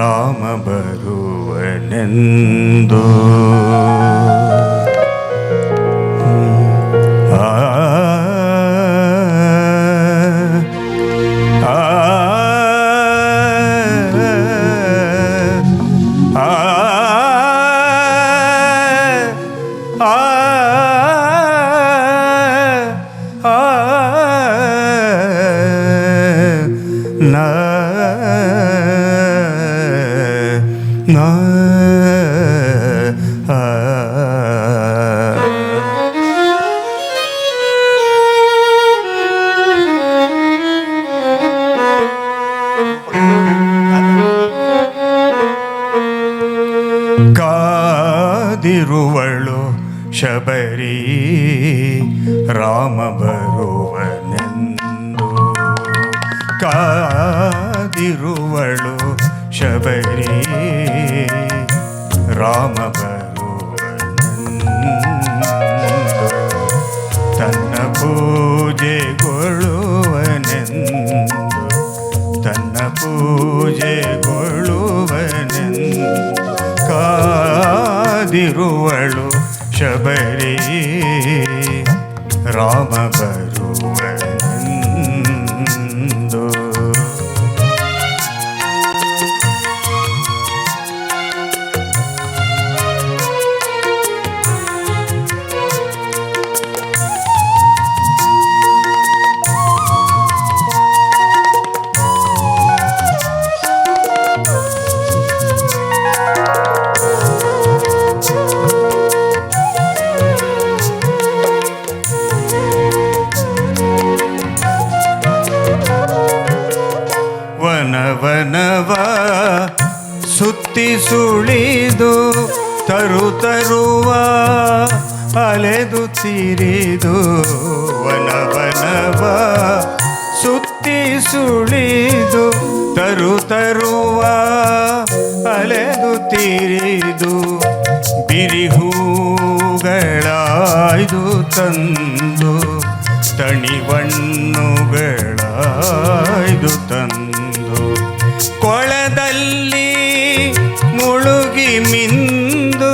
ರಾಮ ಬರುವನೆಂದು ಕಾದಿರುವಳು ಶಬರಿ ರಾಮ ಬರುವನೆಂದು ಕಾದಿರುವಳು ಶಬರಿ ರಾಮ ಬರುವನೆಂದು ತನ್ನ ಪೂಜೆಗೊಳ್ಳುವನೆಂದು ತನ್ನ ಪೂಜೆಗೊಳ್ಳುವನೆಂದು ಕಾದಿರುವಳು ಶಬರಿ ರಾಮ ಬರುವನೆಂದು ಸುತ್ತಿ ಸುಳಿದು ತರು ತರುವ ಅಲೆದು ತಿರಿದು ವನವನವ ಸುತ್ತಿ ಸುಳಿದು ತರು ತರುವ ಅಲೆದು ತಿರಿದು ಬಿರಿಹೂಗಳಾಯ್ದು ತಂದು ತಣಿವಣ್ಣುಗಳಾಯ್ದು ತಂದು ಕೊಳದಲ್ಲಿ ಮಿಂದು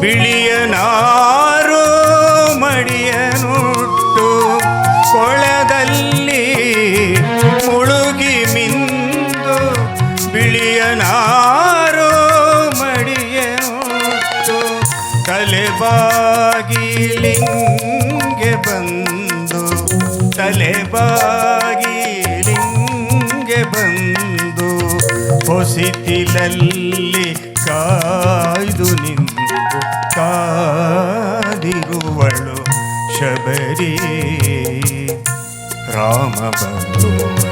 ಬಿಳಿಯ ನಾರು ಮಡಿಯನುಟ್ಟು ಕೊಳದಲ್ಲಿ ಮುಳುಗಿ ಮಿಂದು ಬಿಳಿಯ ನಾರು ಮಡಿಯನುಟ್ಟು ತಲೆಬಾಗಿಲಿಂಗೆ ಬಂದು ತಲೆಬಾಗಿಲಿಂಗೆ ಬಂದು ಹೊಸಿತಿಲಲ್ಲಿ ಕಾಯ್ದು ನಿಂದು ಕಾದಿರುವಳು ಶಬರಿ ರಾಮ ಬರುವನೆಂದು.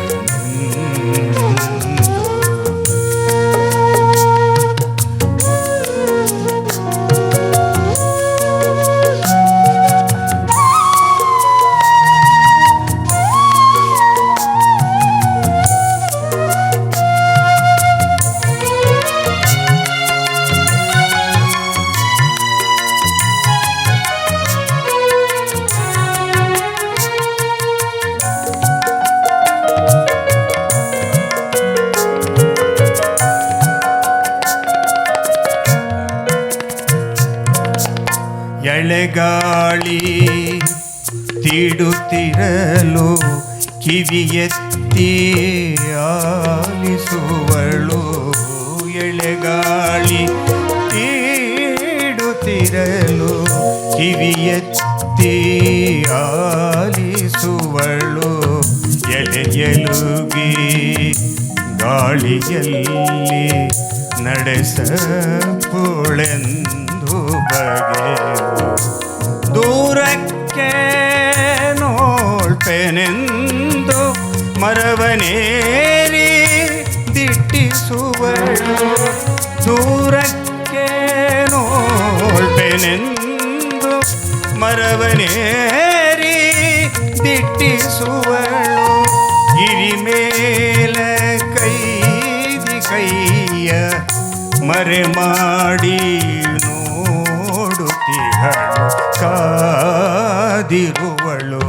ಎಳೆಗಾಳಿ ತಿಡುತ್ತಿರಲು ಕಿವಿಯೆತ್ತಿ ಆಲಿಸುವಳು. ಎಳೆಗಾಳಿ ತೀಡುತ್ತಿರಲು ಕಿವಿಯೆತ್ತಿ ಆಲಿಸುವಳು. ಎಲೆಯಲುಗಿ ಗಾಳಿಯಲ್ಲಿ ನಡೆಸ ನಡೆಸಪುಳೆಂದು ಬಗೆಯು ದೂರಕ್ಕೆ ನೋಳ್ಪೆನೆಂದು ಮರವನೇರಿ ದಿಟ್ಟಿಸುವಳು ದೂರಕ್ಕೆ ನೋಳ್ಪೆನೆಂದು ಮರವನೇರಿ ದಿಟ್ಟಿಸುವಳು ಗಿರಿ ಮೇಲ ಕೈದಿ ಕೈಯ ಮರೆ ಮಾಡಿ ಕಾದಿರುವಳು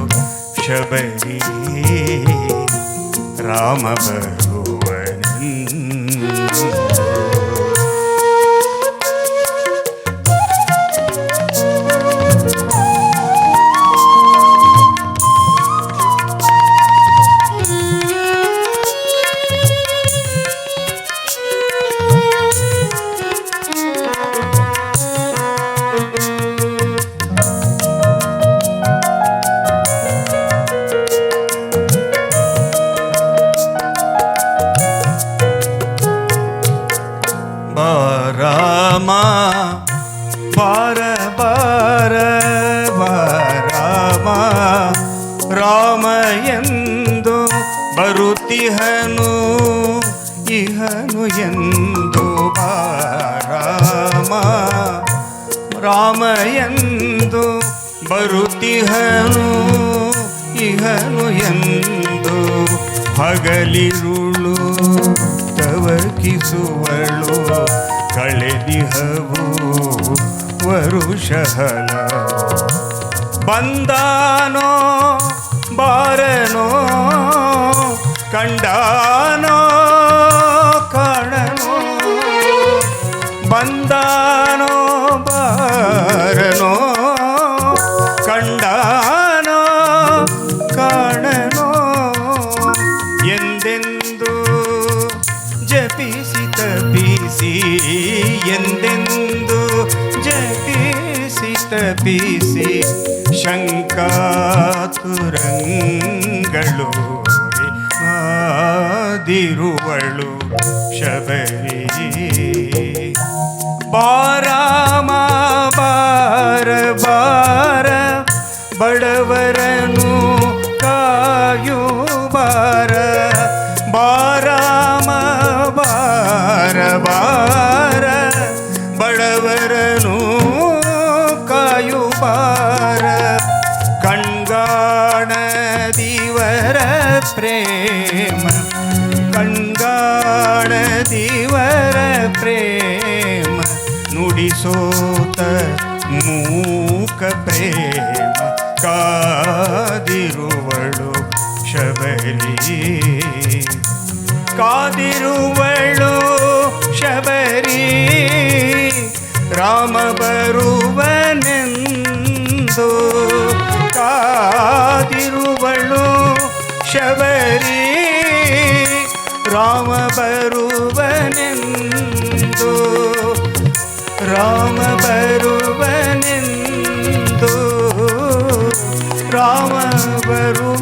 ಶಬರಿ ರಾಮ ಬರುವನೆಂದು ಬಾರಾಮ. ಬಾರ ಬಾರ, ಬಾರಾಮ. ರಾಮ ಎಂದು ಬರುತ್ತಿಹನು, ಇಹನು ಎಂದು ಬಾರಾಮ. ರಾಮ ಎಂದು ಬರುತ್ತಿಹನು, ಇಹನು ಎಂದು ಹಗಲಿರುಳು ತವಕಿಸುವಳು ಕಳೆದಿಹವು ವರುಷಹಲ. ಬಂದಾನೋ ಬಾರನೋ ಕಂಡಾನೋ ಕಾಣನೋ. ಬಂದಾನೋ ಬಾರನೋ ಎಂದೆಂದು ಜಪಿಸಿ ತಪಿಸಿ ಶಂಕಾತುರಂಗಳು ಮಾದಿರುವಳು ಶಬರಿ. ಬಾರಾ ಬಾರ ಕಾಯು ಬಾರ ಕಣ್ಗಾಣದಿವರ ಪ್ರೇಮ ಕಣ್ಗಾಣದಿವರ ಪ್ರೇಮ ನುಡಿಸೋತ ಮೂಕ ಪ್ರೇಮ ಕಾದಿರುವಳು ಶಬರಿ ಕಾದಿರುವಳು ಶಬರಿ ರಾಮ ಕಾಣಿಸು ಕಾದಿರುವಳು ಶಬರಿ ರಾಮ ಬರುವನೆಂದು ರಾಮ ಬರುವನೆಂದು ರಾಮ ಬರುವ